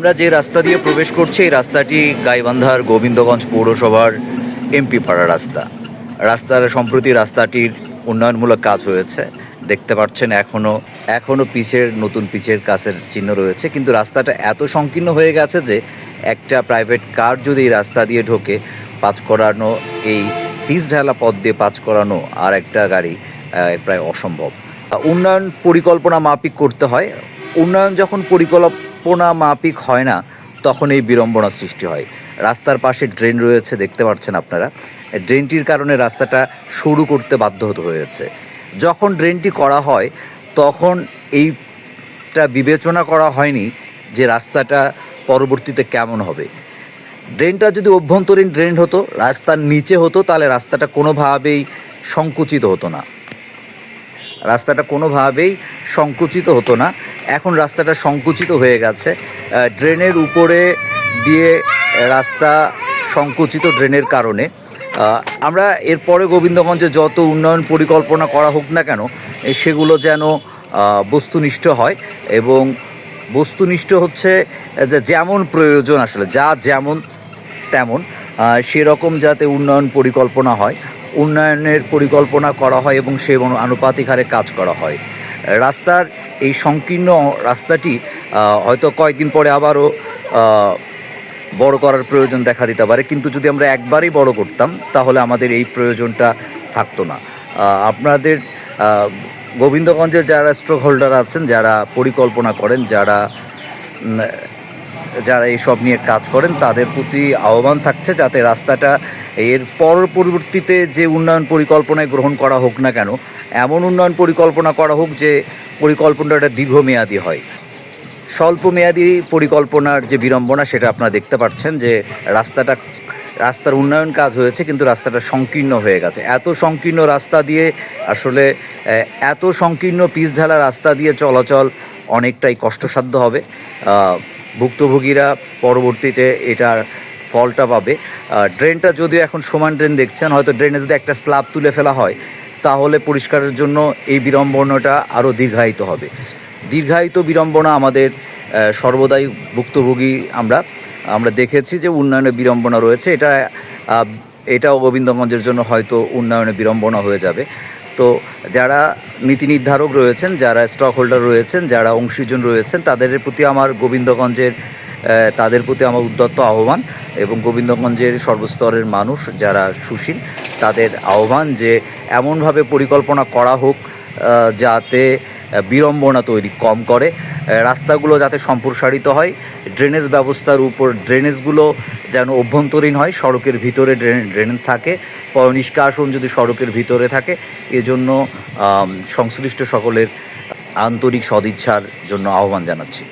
আমরা যে রাস্তা দিয়ে প্রবেশ করছি, এই রাস্তাটি গাইবান্ধার গোবিন্দগঞ্জ পৌরসভার এমপি পাড়া রাস্তা। রাস্তার সম্প্রতি রাস্তাটির উন্নয়নমূলক কাজ হয়েছে। দেখতে পাচ্ছেন এখনও এখনও পিচের, নতুন পিচের কাছের চিহ্ন রয়েছে। কিন্তু রাস্তাটা এত সংকীর্ণ হয়ে গেছে যে, একটা প্রাইভেট কার যদি এই রাস্তা দিয়ে ঢোকে, পাঁচ করানো, এই পিচ ঢালা পথ দিয়ে পাঁচ করানো আর একটা গাড়ি প্রায় অসম্ভব। উন্নয়ন পরিকল্পনা মাফিক করতে হয়। উন্নয়ন যখন পরিকল্পনা মাফিক হয় না, তখন এই বিড়ম্বনা সৃষ্টি হয়। রাস্তার পাশে ড্রেন রয়েছে, দেখতে পাচ্ছেন আপনারা। ড্রেনটির কারণে রাস্তাটা শুরু করতে বাধ্য হতে হয়েছে। যখন ড্রেনটি করা হয়, তখন এইটা বিবেচনা করা হয়নি যে রাস্তাটা পরবর্তীতে কেমন হবে। ড্রেনটা যদি অভ্যন্তরীণ ড্রেন হতো, রাস্তার নিচে হতো, তাহলে রাস্তাটা কোনোভাবেই সংকুচিত হতো না। রাস্তাটা কোনোভাবেই সংকুচিত হতো না। এখন রাস্তাটা সংকুচিত হয়ে গেছে। ড্রেনের উপরে দিয়ে রাস্তা সংকুচিত ড্রেনের কারণে। আমরা এরপরে গোবিন্দগঞ্জে যত উন্নয়ন পরিকল্পনা করা হোক না কেন সেগুলো যেন বস্তুনিষ্ঠ হয় এবং বস্তুনিষ্ঠ হচ্ছে যে যেমন প্রয়োজন আসলে, যা যেমন তেমন সেরকম যাতে উন্নয়ন পরিকল্পনা হয়। উন্নয়নের পরিকল্পনা করা হয় এবং সে আনুপাতিক হারে কাজ করা হয়। রাস্তার এই সংকীর্ণ রাস্তাটি হয়তো কয়েকদিন পরে আবারও বড় করার প্রয়োজন দেখা দিতে পারে। কিন্তু যদি আমরা একবারই বড় করতাম, তাহলে আমাদের এই প্রয়োজনটা থাকতো না। আপনাদের গোবিন্দগঞ্জের যারা স্ট্রোক হোল্ডার আছেন, যারা পরিকল্পনা করেন, যারা যারা এইসব নিয়ে কাজ করেন, তাদের প্রতি আহ্বান থাকছে যাতে রাস্তাটা এর পর পরবর্তীতে যে উন্নয়ন পরিকল্পনায় গ্রহণ করা হোক না কেন, এমন উন্নয়ন পরিকল্পনা করা হোক যে পরিকল্পনাটা দীর্ঘমেয়াদী হয়। স্বল্প মেয়াদী পরিকল্পনার যে বিড়ম্বনা, সেটা আপনারা দেখতে পাচ্ছেন যে রাস্তাটা, রাস্তার উন্নয়ন কাজ হয়েছে, কিন্তু রাস্তাটা সংকীর্ণ হয়ে গেছে। এত সংকীর্ণ রাস্তা দিয়ে আসলে এত সংকীর্ণ পিচ ঢালা রাস্তা দিয়ে চলাচল অনেকটাই কষ্টসাধ্য হবে। ভুক্তভোগীরা পরবর্তীতে এটার ফলটা পাবে। ড্রেনটা যদিও এখন সমান ড্রেন দেখছেন, হয়তো ড্রেনে যদি একটা স্ল্যাব তুলে ফেলা হয়, তাহলে পরিষ্কারের জন্য এই বিড়ম্বনাটা আরও দীর্ঘায়িত হবে। দীর্ঘায়িত বিড়ম্বনা আমাদের সর্বদাই ভুক্তভোগী আমরা আমরা দেখেছি যে উন্নয়নে বিড়ম্বনা রয়েছে। এটা এটাও গোবিন্দগঞ্জের জন্য হয়তো উন্নয়নে বিড়ম্বনা হয়ে যাবে। তো যারা নীতি নির্ধারক রয়েছেন, যারা স্টক হোল্ডার রয়েছেন, যারা অংশীজন রয়েছেন, তাদের প্রতি আমার গোবিন্দগঞ্জের তাদের প্রতি আমার উদ্যত্ত আহ্বান এবং গোবিন্দগঞ্জের সর্বস্তরের মানুষ যারা সুশীল, তাদের আহ্বান যে এমনভাবে পরিকল্পনা করা হোক যাতে বিড়ম্বনা তৈরি কম করে রাস্তাগুলো যাতে সম্প্রসারিত হয় ড্রেনেজ ব্যবস্থার উপর ড্রেনেজগুলো যেন অভ্যন্তরীণ হয়, সড়কের ভিতরে ড্রেন ড্রেন থাকে নিষ্কাশন যদি সড়কের ভিতরে থাকে এজন্য সংশ্লিষ্ট সকলের আন্তরিক সদিচ্ছার জন্য আহ্বান জানাচ্ছি।